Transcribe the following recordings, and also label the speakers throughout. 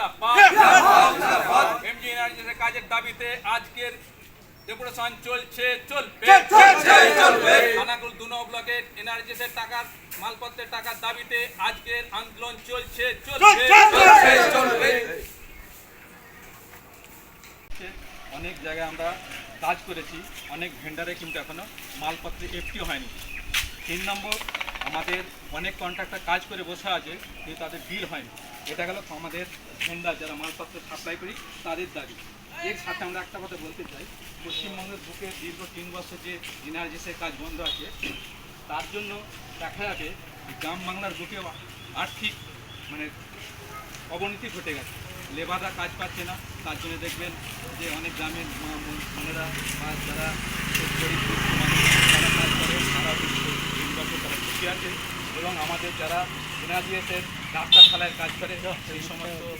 Speaker 1: জিন্দাবাদ এমজি এনার্জিসের কাজের দাবিতে আজকের ডেপুটেশন চলছে চলবে। খানাকুল দু নং ব্লকের টাকার মালপত্রের টাকার দাবিতে আজকের আন্দোলন চলছে চলবে। অনেক জায়গায় আমরা কাজ করেছি অনেক ভেন্ডারে কিন্তু এখনও মালপত্রে এফটি হয়নি। তিন নম্বর আমাদের অনেক কন্ট্রাক্টর কাজ করে বসে আছে কিন্তু তাদের বিল হয়নি। এটা গেল আমাদের ভেন্ডার যারা মালপত্র সাপ্লাই করি, তাদের দাবি। এর সাথে আমরা একটা কথা বলতে চাই। পশ্চিমবঙ্গের বুকে দীর্ঘ তিন বছর যে এনার্জিসের কাজ বন্ধ আছে, তার জন্য দেখা যাবে গ্রাম বাংলার বুকেও আর্থিক মানে অবনতি ঘটে গেছে। লেবাররা কাজ পাচ্ছে না, তার জন্য দেখবেন যে অনেক গ্রামের বোনেরা বা যারা গরিব তারা কাজ করে তারা তিন বছর তারা খুশি আছে। এবং আমাদের যারা এনআরজিএসের ডাক্তারখানায় কাজ করে। সেই সমস্ত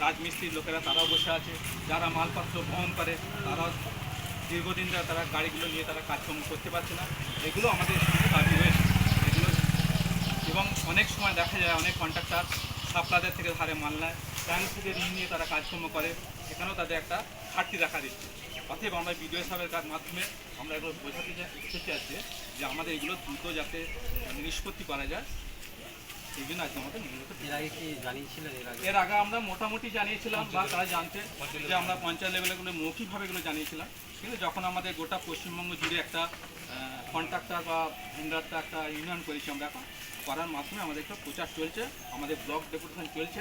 Speaker 1: রাজমিস্ত্রির লোকেরা তারাও বসে আছে। যারা মালপত্র বহন করে তারাও দীর্ঘদিন ধরে তারা গাড়িগুলো নিয়ে তারা কাজকর্ম করতে পারছে না। এগুলো আমাদের দাবি রয়েছে। এগুলো এবং অনেক সময় দেখা যায়, অনেক কন্ট্রাক্টর সাপ্লাদের থেকে ধারে মাল নেয়। ব্যাংক থেকে ঋণ নিয়ে তারা কাজকর্ম করে। এখানেও তাদের একটা ঘাটতি দেখা দিচ্ছে। অতএব আমরা বিডিও সাহেবের মাধ্যমে আমরা এগুলো বোঝাতে চা- ইচ্ছে চাচ্ছি যে আমাদের এগুলো দ্রুত যাতে নিষ্পত্তি করা যায়। এই জন্য আজকে আমাদের
Speaker 2: এর আগে কি জানিয়েছিলেন এর আগে?
Speaker 1: এর আগে আমরা মোটামুটি জানিয়েছিলাম বা তারা জানতে যে আমরা পঞ্চায়েত লেভেলগুলো মৌখিকভাবে এগুলো জানিয়েছিলাম। কিন্তু যখন আমাদের গোটা পশ্চিমবঙ্গ জুড়ে একটা কন্ট্রাক্টর বা ভেন্ডারটা একটা ইউনিয়ন করেছি আমরা এখন করার মাধ্যমে আমাদের একটা প্রচার চলছে আমাদের ব্লক ডেপুটেশন চলছে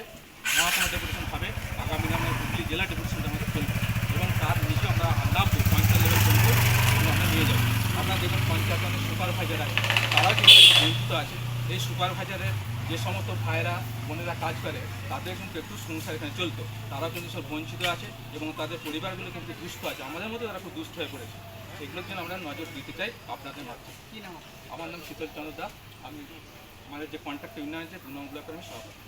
Speaker 1: মহাকুমা ডেপুটেশন হবে আগামী দিনে আমরা হুগলি জেলা ডেপুটেশনটা আমাদের চলবে। এবং তার নিচে আমরা নামবো পঞ্চায়েত লেভেল পর্যন্ত আমরা নিয়ে যাব। আপনারা দেখবেন পঞ্চায়েত সুপারভাইজার আছে তারাও কিন্তু বঞ্চিত আছে। এই সুপারভাইজারের যে সমস্ত ভাইরা বোনেরা কাজ করে তাদের কিন্তু একটু সংসার এখানে চলতো। তারাও কিন্তু সব বঞ্চিত আছে এবং তাদের পরিবারগুলো কিন্তু দুস্থ আছে। আমাদের মধ্যে তারা খুব দুস্থ হয়ে পড়েছে। এগুলোর জন্য আমরা নজর দিতে চাই আপনাদের মাধ্যমে কী নাম আমার নাম শীতল চন্দ্র দাস আমি আমাদের যে কন্ট্রাক্ট ইউনিয়ন আছে দু নম্বর ব্লকের আমি সভাপতি।